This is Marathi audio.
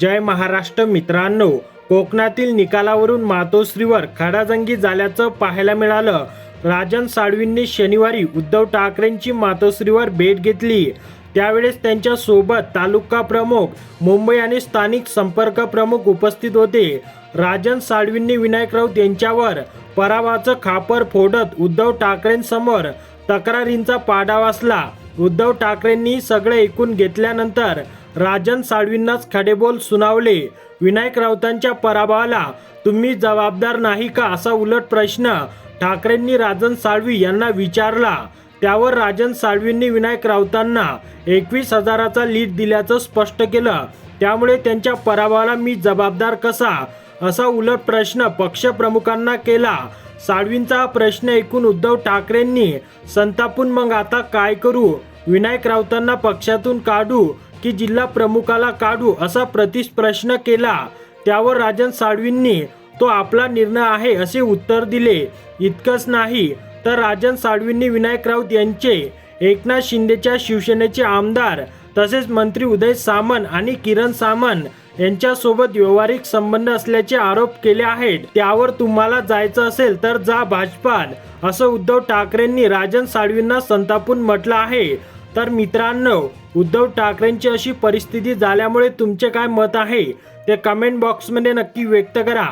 जय महाराष्ट्र मित्रांनो कोकणातील निकालावरून मातोश्रीवर खडाजंगी झाल्याचं पाहायला मिळालं. राजन साळवींनी शनिवारी उद्धव ठाकरेंची मातोश्रीवर भेट घेतली. त्यावेळेस त्यांच्यासोबत तालुका प्रमुख मुंबई आणि स्थानिक संपर्क प्रमुख उपस्थित होते. राजन साळवींनी विनायक राऊत यांच्यावर पराभवाचं खापर फोडत उद्धव ठाकरेंसमोर तक्रारींचा पाडा वाचला उद्धव ठाकरेंनी सगळे ऐकून घेतल्यानंतर राजन साळवींनाच खडेबोल सुनावले. विनायक राऊतांच्या पराभवाला तुम्ही जबाबदार नाही का असा उलट प्रश्न ठाकरेंनी राजन साळवी यांना विचारला. त्यावर राजन साळवींनी विनायक राऊतांना एकवीस हजाराचा लीड दिल्याचं स्पष्ट केलं. त्यामुळे त्यांच्या पराभवाला मी जबाबदार कसा? असा उलट प्रश्न पक्षप्रमुखांना केला. साळवींचा प्रश्न ऐकून उद्धव ठाकरेंनी संतापून मग आता काय करू? विनायक राऊतांना पक्षातून काढू? की जिल्हा प्रमुखाला काढू असा प्रतिश प्रश्न केला. त्यावर राजन साळवींनी तो आपला निर्णय आहे असे उत्तर दिले. इतकंच नाही तर राजन साळवींनी विनायक राऊत यांचे एकनाथ शिंदेच्या शिवसेनेचे आमदार तसेच मंत्री उदय सामंत आणि किरण सामंत यांच्यासोबत व्यावहारिक संबंध असल्याचे आरोप केले आहेत. त्यावर तुम्हाला जायचं असेल तर जा भाजपात असं उद्धव ठाकरेंनी राजन साळवींना संतापून म्हटलं आहे. तर मित्रांनो उद्धव ठाकरेंची अशी परिस्थिती झाल्यामुळे तुमचे काय मत आहे? ते कमेंट बॉक्समध्ये नक्की व्यक्त करा.